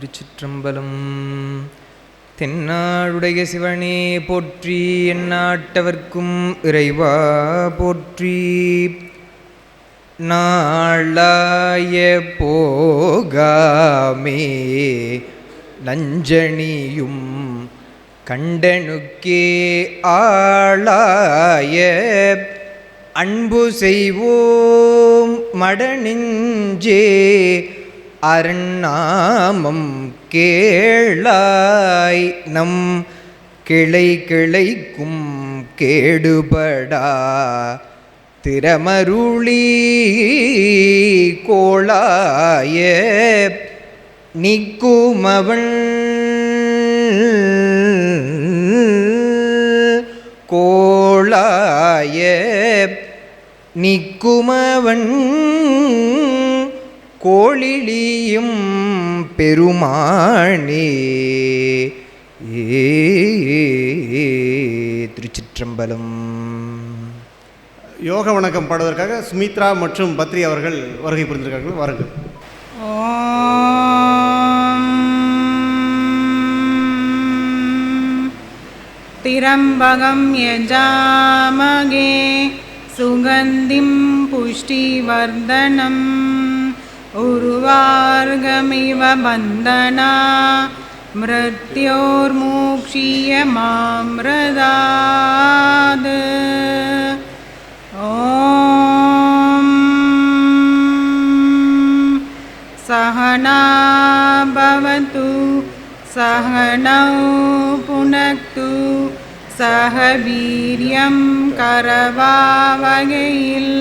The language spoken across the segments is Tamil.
திருச்சிற்றம்பலம். தென்னாடுடைய சிவனே போற்றி எந்நாட்டவர்க்கும் இறைவா போற்றி. நாளாய போகாமே நஞ்சணியும் கண்டனுக்கே ஆளாய. அன்பு செய்வோம் மடநெஞ்சே அருணாமம் கேளாய் நம் கிளை கிளைக்கும் கேடுபடா. திறமருளி கோளாய நிக்குமவன். கோளாய நிக்குமவன். கோழிலியும் பெருமானே. ஏ திருச்சிற்றம்பலம். யோக வணக்கம் பாடுவதற்காக சுமித்ரா மற்றும் பத்ரி அவர்கள் வருகை புரிந்திருக்கார்கள். வாருங்கள். திரம்பகம் யஜாமகே சுகந்திம் புஷ்டி வர்தனம் उर्वार्गमिव बन्धना मृत्योर्मोक्षीयमामृदाद् ॐ सहना भवतु सहनौ पुनक्तु सह वीर्यं करवावगैल्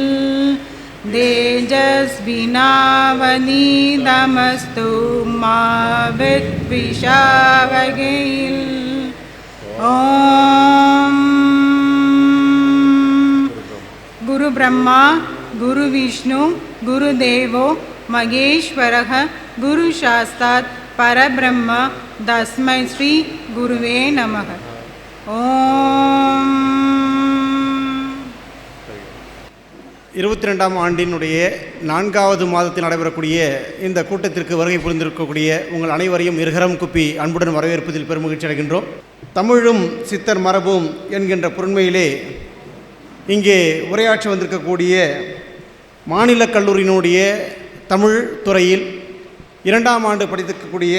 तेजस्विनावनीतमस्तु मा विद्विषावगैल् ॐ। गुरुब्रह्मा गुरुविष्णु गुरुदेवो महेश्वरः गुरुशास्तात् परब्रह्म तस्मै श्री गुरुवे नमः। ॐ இருபத்தி ரெண்டாம் ஆண்டினுடைய நான்காவது மாதத்தில் நடைபெறக்கூடிய இந்த கூட்டத்திற்கு வருகை புரிந்திருக்கக்கூடிய உங்கள் அனைவரையும் இருகரம் குப்பி அன்புடன் வரவேற்பதில் பெருமகிழ்ச்சி அடைகின்றோம். தமிழும் சித்தர் மரபும் என்கின்ற பொருண்மையிலே இங்கே உரையாற்றி வந்திருக்கக்கூடிய மாநில கல்லூரியினுடைய தமிழ் துறையில் இரண்டாம் ஆண்டு படித்திருக்கக்கூடிய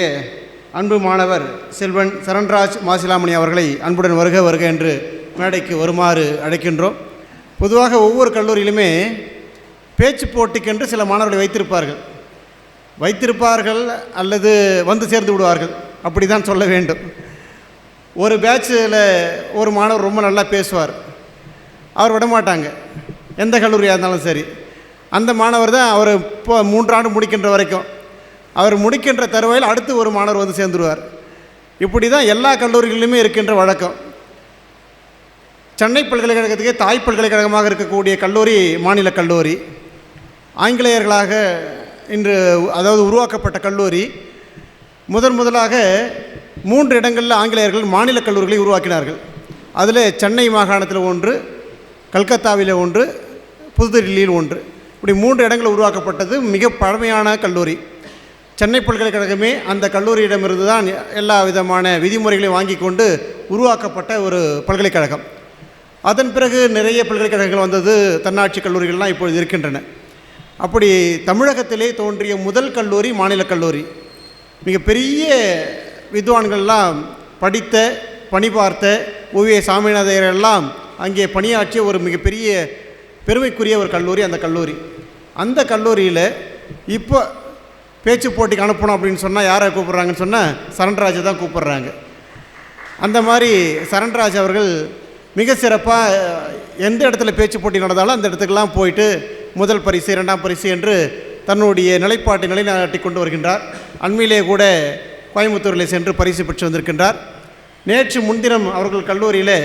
அன்பு மாணவர் செல்வன் சரண்ராஜ் மாசிலாமணி அவர்களை அன்புடன் வருக வருக என்று மேடைக்கு வருமாறு அழைக்கின்றோம். பொதுவாக ஒவ்வொரு கல்லூரியிலுமே பேச்சு போட்டிக்கென்று சில மாணவர்களை வைத்திருப்பார்கள். வைத்திருப்பார்கள் அல்லது வந்து சேர்ந்து விடுவார்கள். அப்படி தான் சொல்ல வேண்டும். ஒரு பேட்சில் ஒரு மாணவர் ரொம்ப நல்லா பேசுவார். அவர் விடமாட்டாங்க. எந்த கல்லூரியாக இருந்தாலும் சரி. அந்த மாணவர் தான் அவர் இப்போ மூன்றாண்டு முடிக்கின்ற வரைக்கும். அவர் முடிக்கின்ற தருவாயில் அடுத்து ஒரு மாணவர் வந்து சேர்ந்துருவார். இப்படி தான் எல்லா கல்லூரிகளிலுமே இருக்கின்ற வழக்கம். சென்னை பல்கலைக்கழகத்துக்கே தாய் பல்கலைக்கழகமாக இருக்கக்கூடிய கல்லூரி மாநில கல்லூரி. ஆங்கிலேயர்களாக இன்று அதாவது உருவாக்கப்பட்ட கல்லூரி. முதன் முதலாக மூன்று இடங்களில் ஆங்கிலேயர்கள் மாநில கல்லூரிகளை உருவாக்கினார்கள். அதில் சென்னை மாகாணத்தில் ஒன்று கல்கத்தாவில் ஒன்று புதுதில்லியில் ஒன்று. இப்படி மூன்று இடங்கள் உருவாக்கப்பட்டது மிக பழமையான கல்லூரி. சென்னை பல்கலைக்கழகமே அந்த கல்லூரியிடமிருந்து தான் எல்லா விதமான விதிமுறைகளையும் வாங்கி கொண்டு உருவாக்கப்பட்ட ஒரு பல்கலைக்கழகம். அதன் பிறகு நிறைய பல்கலைக்கழகங்கள் வந்தது தன்னாட்சி கல்லூரிகள்லாம் இப்பொழுது இருக்கின்றன. அப்படி தமிழகத்திலே தோன்றிய முதல் கல்லூரி மாநில கல்லூரி. மிகப்பெரிய வித்வான்கள்லாம் படித்த பணி பார்த்த ஓவிய சாமிநாதையர் எல்லாம் அங்கே பணியாற்றிய ஒரு மிகப்பெரிய பெருமைக்குரிய ஒரு கல்லூரி அந்த கல்லூரி. அந்த கல்லூரியில் இப்போ பேச்சு போட்டிக்கு அனுப்பணும் அப்படின்னு சொன்னால் யாரை கூப்பிட்றாங்கன்னு சொன்னால் சரண்ராஜை தான் கூப்பிட்றாங்க. அந்த மாதிரி சரண்ராஜ் அவர்கள் மிக சிறப்பாக எந்த இடத்துல பேச்சு போட்டி நடந்தாலும் அந்த இடத்துக்கெல்லாம் போயிட்டு முதல் பரிசு இரண்டாம் பரிசு என்று தன்னுடைய நிலைப்பாட்டை நிலைநாட்டி கொண்டு வருகின்றார். அண்மையிலே கூட கோயம்புத்தூரில் சென்று பரிசு பெற்று வந்திருக்கின்றார். நேற்று முன்தினம் அவர்கள் கல்லூரியில்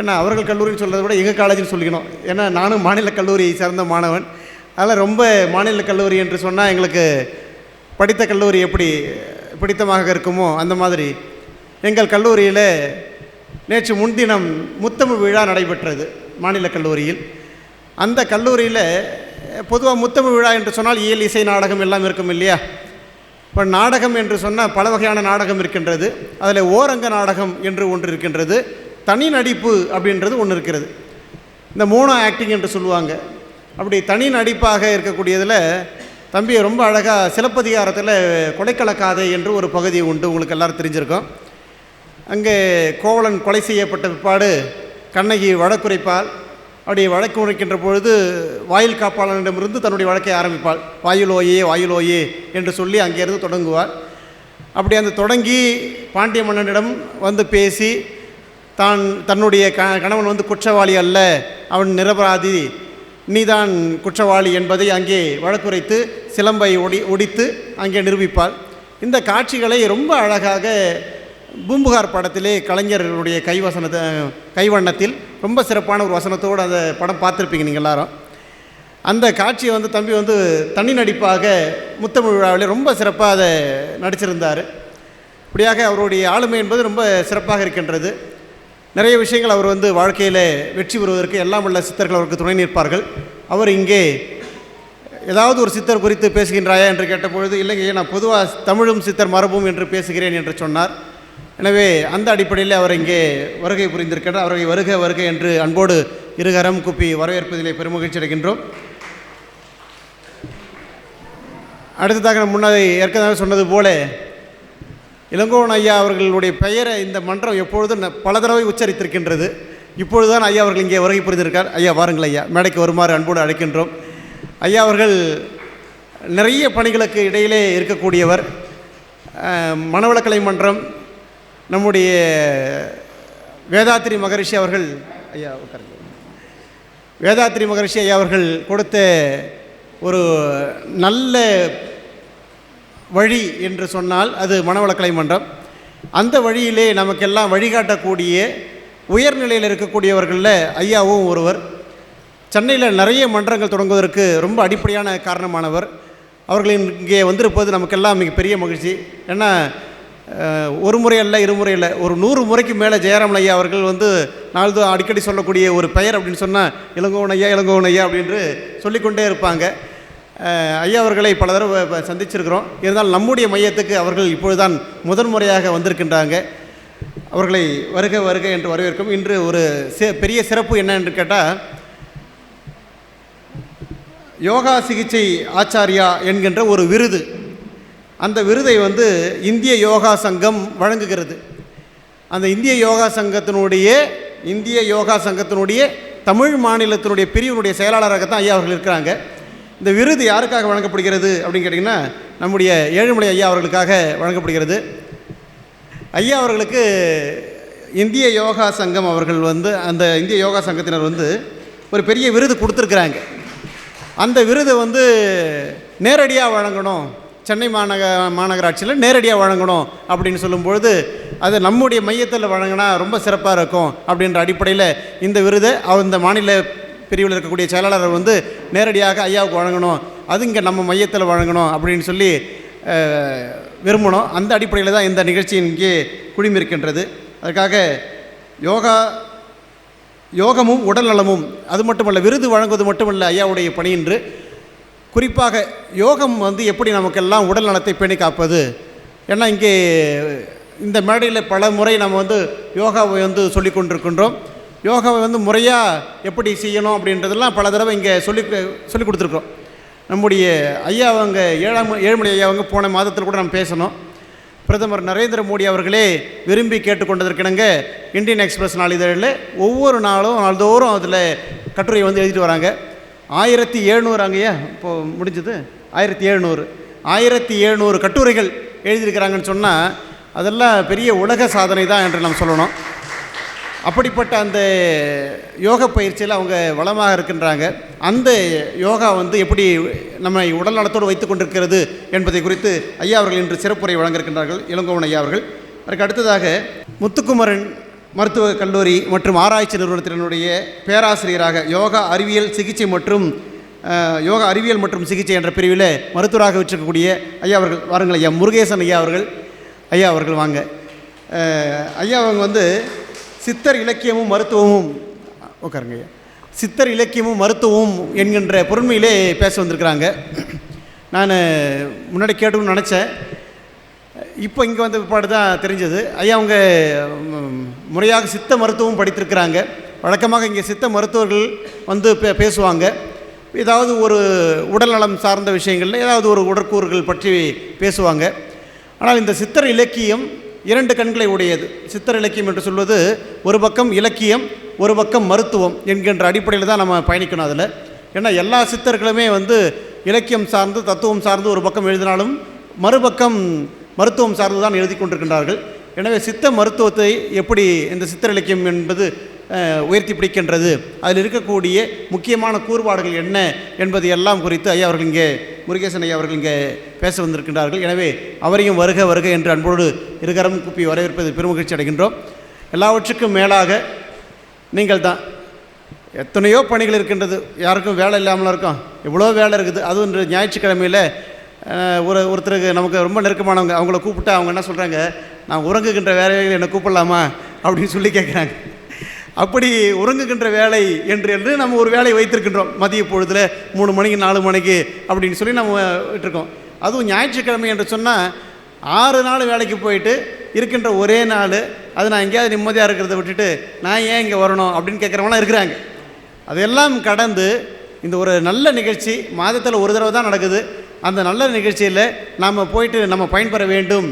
ஏன்னா அவர்கள் கல்லூரின்னு சொல்கிறத விட எங்கள் காலேஜ்னு சொல்லிக்கணும். ஏன்னா நானும் மாநில கல்லூரியை சேர்ந்த மாணவன். அதனால் ரொம்ப மாநில கல்லூரி என்று சொன்னால் எங்களுக்கு படித்த கல்லூரி எப்படி பிடித்தமாக இருக்குமோ அந்த மாதிரி எங்கள் கல்லூரியில் நேற்று முன்தினம் முத்தமிழ் விழா நடைபெற்றது மாநில கல்லூரியில். அந்த கல்லூரியில் பொதுவாக முத்தமிழ் விழா என்று சொன்னால் இயல் இசை நாடகம் எல்லாம் இருக்கும் இல்லையா? இப்போ நாடகம் என்று சொன்னால் பல வகையான நாடகம் இருக்கின்றது. அதில் ஓரங்க நாடகம் என்று ஒன்று இருக்கின்றது. தனி நடிப்பு அப்படின்றது ஒன்று இருக்கிறது. இந்த மோனோ ஆக்டிங் என்று சொல்லுவாங்க. அப்படி தனி நடிப்பாக இருக்கக்கூடியதில் தம்பி ரொம்ப அழகாக சிலப்பதிகாரத்தில் கொடைக்கலக்காதை என்று ஒரு பகுதி உண்டு. உங்களுக்கு எல்லோரும் தெரிஞ்சிருக்கும். அங்கே கோவலன் கொலை செய்யப்பட்ட பிற்பாடு கண்ணகி வழக்குரைப்பாள். அப்படி வழக்கு உரைக்கின்ற பொழுது வாயில் காப்பாளனிடமிருந்து தன்னுடைய வழக்கை ஆரம்பிப்பாள். வாயுலோயே வாயுலோயே என்று சொல்லி அங்கேருந்து தொடங்குவாள். அப்படி அந்த தொடங்கி பாண்டிய மன்னனிடம் வந்து பேசி தான் தன்னுடைய க கணவன் வந்து குற்றவாளி அல்ல. அவன் நிரபராதி. நீதான் குற்றவாளி என்பதை அங்கே வழக்குரைத்து சிலம்பை ஒடி ஒடித்து அங்கே நிரூபிப்பாள். இந்த காட்சிகளை ரொம்ப அழகாக பூம்புகார் படத்திலே கலைஞர்களுடைய கைவசனத்தை கைவண்ணத்தில் ரொம்ப சிறப்பான ஒரு வசனத்தோடு அந்த படம் பார்த்துருப்பீங்க நீங்கள் எல்லாரும். அந்த காட்சியை வந்து தம்பி வந்து தனி நடிப்பாக முத்தமிழ் விழாவிலே ரொம்ப சிறப்பாக அதை நடிச்சிருந்தார். இப்படியாக அவருடைய ஆளுமை என்பது ரொம்ப சிறப்பாக இருக்கின்றது. நிறைய விஷயங்கள் அவர் வந்து வாழ்க்கையில் வெற்றி பெறுவதற்கு எல்லாம் உள்ள சித்தர்கள் அவருக்கு துணை நிற்பார்கள். அவர் இங்கே ஏதாவது ஒரு சித்தர் குறித்து பேசுகின்றாயா என்று கேட்டபொழுது இல்லைங்க நான் பொதுவாக தமிழும் சித்தர் மரபும் என்று பேசுகிறேன் என்று சொன்னார். எனவே அந்த அடிப்படையில் அவர் இங்கே வருகை புரிந்திருக்கிறார் அவரை வருக வருக என்று அன்போடு இருகரம் குப்பி வரவேற்பதிலே பெருமகிழ்ச்சி அடைகின்றோம். அடுத்ததாக நான் முன்னதை ஏற்கனவே சொன்னது போல இளங்கோவன் ஐயா அவர்களுடைய பெயரை இந்த மன்றம் எப்பொழுதும் பல தடவை உச்சரித்திருக்கின்றது. இப்பொழுதுதான் ஐயா அவர்கள் இங்கே வருகை புரிந்திருக்கார். ஐயா வாருங்கள் ஐயா. மேடைக்கு வருமாறு அன்போடு அழைக்கின்றோம். ஐயா அவர்கள் நிறைய பணிகளுக்கு இடையிலே இருக்கக்கூடியவர். மனவளக்கலை மன்றம் நம்முடைய வேதாத்திரி மகரிஷி அவர்கள் ஐயா உட்காருங்க. வேதாத்திரி மகரிஷி ஐயா அவர்கள் கொடுத்த ஒரு நல்ல வழி என்று சொன்னால் அது மனவளக்கலை மன்றம். அந்த வழியிலே நமக்கெல்லாம் வழிகாட்டக்கூடிய உயர்நிலையில் இருக்கக்கூடியவர்களில் ஐயாவும் ஒருவர். சென்னையில் நிறைய மன்றங்கள் தொடங்குவதற்கு ரொம்ப அடிப்படையான காரணமானவர். அவர்களின் இங்கே வந்திருப்பது நமக்கெல்லாம் மிகப்பெரிய மகிழ்ச்சி. ஏன்னா ஒரு முறை அல்ல இருமுறை இல்லை ஒரு நூறு முறைக்கு மேலே ஜெயராமன் ஐயா அவர்கள் வந்து நாள்தோ அடிக்கடி சொல்லக்கூடிய ஒரு பெயர் அப்படின்னு சொன்னால் இளங்கோவன் ஐயா இளங்கோவன் ஐயா அப்படின்னு சொல்லிக்கொண்டே இருப்பாங்க. ஐயா அவர்களை பல தடவை சந்திச்சிருக்கிறோம். இருந்தாலும் நம்முடைய மையத்துக்கு அவர்கள் இப்பொழுதுதான் முதன்முறையாக வந்திருக்கின்றாங்க. அவர்களை வருக வருக என்று வரவேற்கும். இன்று ஒரு சி- பெரிய சிறப்பு என்ன என்று கேட்டால் யோகா சிகிச்சை ஆச்சாரியா என்கின்ற ஒரு விருது. அந்த விருதை வந்து இந்திய யோகா சங்கம் வழங்குகிறது. அந்த இந்திய யோகா சங்கத்தினுடைய இந்திய யோகா சங்கத்தினுடைய தமிழ் மாநிலத்தினுடைய பிரிவினுடைய செயலாளராக தான் ஐயா அவர்கள் இருக்கிறாங்க. இந்த விருது யாருக்காக வழங்கப்படுகிறது அப்படின்னு கேட்டிங்கன்னா நம்முடைய ஏழுமலை ஐயா அவர்களுக்காக வழங்கப்படுகிறது. ஐயா அவர்களுக்கு இந்திய யோகா சங்கம் அவர்கள் வந்து அந்த இந்திய யோகா சங்கத்தினர் வந்து ஒரு பெரிய விருது கொடுத்துருக்குறாங்க. அந்த விருதை வந்து நேரடியாக வழங்கணும். சென்னை மாநக மாநகராட்சியில் நேரடியாக வழங்கணும் அப்படின்னு சொல்லும்பொழுது அது நம்முடைய மையத்தில் வழங்கினா ரொம்ப சிறப்பாக இருக்கும் அப்படின்ற அடிப்படையில் இந்த விருதை அந்த மாநில பிரிவில் இருக்கக்கூடிய செயலாளர் வந்து நேரடியாக ஐயாவுக்கு வழங்கணும். அது இங்கே நம்ம மையத்தில் வழங்கணும் அப்படின்னு சொல்லி விரும்பணும். அந்த அடிப்படையில் தான் இந்த நிகழ்ச்சி இங்கே குழுமிருக்கின்றது அதுக்காக யோகா யோகமும் உடல் நலமும் அது மட்டுமல்ல விருது வழங்குவது மட்டுமல்ல ஐயாவுடைய பணி என்று குறிப்பாக யோகம் வந்து எப்படி நமக்கெல்லாம் உடல் நலத்தை பேணி காப்பது? ஏன்னா இங்கே இந்த மேடையில் பல முறை நம்ம வந்து யோகாவை வந்து சொல்லி கொண்டிருக்கின்றோம். யோகாவை வந்து முறையாக எப்படி செய்யணும் அப்படின்றதெல்லாம் பல தடவை இங்கே சொல்லி சொல்லி கொடுத்துருக்குறோம். நம்முடைய ஐயா அவங்க ஏழாம் ஏழுமலை ஐயா அவங்க போன மாதத்தில் கூட நம்ம பேசணும். பிரதமர் நரேந்திர மோடி அவர்களே விரும்பி கேட்டுக்கொண்டதற்கிணங்க இந்தியன் எக்ஸ்பிரஸ் நாளிதழில் ஒவ்வொரு நாளும் நாள்தோறும் அதில் கட்டுரை வந்து எழுதிட்டு வராங்க. ஆயிரத்தி எழுநூறு அங்கேயா இப்போது முடிஞ்சது. ஆயிரத்தி எழுநூறு. ஆயிரத்தி எழுநூறு கட்டுரைகள் எழுதியிருக்கிறாங்கன்னு சொன்னால் அதெல்லாம் பெரிய உலக சாதனை தான் என்று நாம் சொல்லணும். அப்படிப்பட்ட அந்த யோக பயிற்சியில் அவங்க வளமாக இருக்கின்றாங்க. அந்த யோகா வந்து எப்படி நம்மை உடல் நலத்தோடு வைத்து கொண்டிருக்கிறது என்பதை குறித்து ஐயா அவர்கள் இன்று சிறப்புரை வழங்கியிருக்கின்றார்கள் இளங்கோவன் ஐயா அவர்கள். அதற்கு அடுத்ததாக முத்துக்குமரன் மருத்துவக் கல்லூரி மற்றும் ஆராய்ச்சி நிறுவனத்தினுடைய பேராசிரியராக யோகா அறிவியல் சிகிச்சை மற்றும் யோகா அறிவியல் மற்றும் சிகிச்சை என்ற பிரிவில் மருத்துவராக வச்சிருக்கக்கூடிய ஐயா அவர்கள் வாருங்கள் ஐயா முருகேசன் ஐயா அவர்கள் ஐயா அவர்கள் வாங்க. ஐயா அவங்க வந்து சித்தர் இலக்கியமும் மருத்துவமும் உட்காருங்க ஐயா. சித்தர் இலக்கியமும் மருத்துவமும் என்கின்ற பொருண்மையிலே பேச வந்திருக்கிறாங்க. நான் முன்னாடி கேட்டுக்கணும்னு நினச்சேன். இப்போ இங்கே வந்த பிற்பாடு தான் தெரிஞ்சது. ஐயா அவங்க முறையாக சித்த மருத்துவம் படித்திருக்கிறாங்க. வழக்கமாக இங்கே சித்த மருத்துவர்கள் வந்து பே பேசுவாங்க. ஏதாவது ஒரு உடல்நலம் சார்ந்த விஷயங்களில் ஏதாவது ஒரு உடற்கூறுகள் பற்றி பேசுவாங்க. ஆனால் இந்த சித்தர் இலக்கியம் இரண்டு கண்களை உடையது. சித்தர் இலக்கியம் என்று சொல்வது ஒரு பக்கம் இலக்கியம் ஒரு பக்கம் மருத்துவம் என்கின்ற அடிப்படையில் தான் நம்ம பயணிக்கணும் அதில். ஏன்னா எல்லா சித்தர்களுமே வந்து இலக்கியம் சார்ந்து தத்துவம் சார்ந்து ஒரு பக்கம் எழுதினாலும் மறுபக்கம் மருத்துவம் சார்ந்து தான் எழுதி கொண்டிருக்கின்றார்கள். எனவே சித்த மருத்துவத்தை எப்படி இந்த சித்தர் இலக்கியம் என்பது உயர்த்தி பிடிக்கின்றது? அதில் இருக்கக்கூடிய முக்கியமான கூறுபாடுகள் என்ன என்பது எல்லாம் குறித்து ஐயா அவர்கள் இங்கே முருகேசன் ஐயா அவர்கள் இங்கே பேச வந்திருக்கின்றார்கள். எனவே அவரையும் வருக வருக என்று அன்போடு இருகரம் குப்பி வரவேற்பது பெருமகிழ்ச்சி அடைகின்றோம். எல்லாவற்றுக்கும் மேலாக நீங்கள் தான் எத்தனையோ பணிகள் இருக்கின்றது. யாருக்கும் வேலை இல்லாமல் இருக்கும் எவ்வளோ வேலை இருக்குது. அதுவும் இன்று ஞாயிற்றுக்கிழமையில் ஒரு ஒருத்தருக்கு நமக்கு ரொம்ப நெருக்கமானவங்க அவங்கள கூப்பிட்டா அவங்க என்ன சொல்கிறாங்க நான் உறங்குகின்ற வேலையில் என்னை கூப்பிடலாமா? அப்படின்னு சொல்லி கேட்குறாங்க அப்படி உறங்குகின்ற வேலை என்று என்று நம்ம ஒரு வேலையை வைத்திருக்கின்றோம். மதிய பொழுதில் மூணு மணிக்கு நாலு மணிக்கு அப்படின்னு சொல்லி நம்ம விட்டுருக்கோம். அதுவும் ஞாயிற்றுக்கிழமை என்று சொன்னால் ஆறு நாள் வேலைக்கு போயிட்டு இருக்கின்ற ஒரே நாள் அது நான் எங்கேயாவது நிம்மதியாக இருக்கிறத விட்டுட்டு நான் ஏன் இங்கே வரணும் அப்படின்னு கேட்குறவங்களாம் இருக்கிறாங்க. அதெல்லாம் கடந்து இந்த ஒரு நல்ல நிகழ்ச்சி மாதத்தில் ஒரு தடவை தான் நடக்குது. அந்த நல்ல நிகழ்ச்சியில் நாம் போயிட்டு நம்ம பயன்பெற வேண்டும்.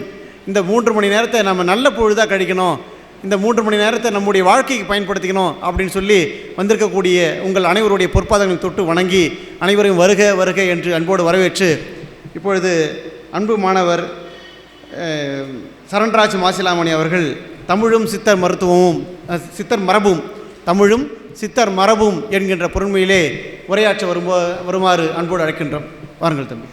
இந்த மூன்று மணி நேரத்தை நம்ம நல்ல பொழுதாக கழிக்கணும். இந்த மூன்று மணி நேரத்தை நம்முடைய வாழ்க்கைக்கு பயன்படுத்திக்கணும் அப்படின்னு சொல்லி வந்திருக்கக்கூடிய உங்கள் அனைவருடைய பொற்பாதங்களை தொட்டு வணங்கி அனைவரையும் வருக வருக என்று அன்போடு வரவேற்று இப்பொழுது அன்பு மாணவர் சரண்ராஜ் மாசிலாமணி அவர்கள் தமிழும் சித்தர் மருத்துவமும் சித்தர் மரபும் தமிழும் சித்தர் மரபும் என்கின்ற பொறுமையிலே உரையாற்ற வரும்போ வருமாறு அன்போடு அழைக்கின்றோம். வாருங்கள் தம்பி.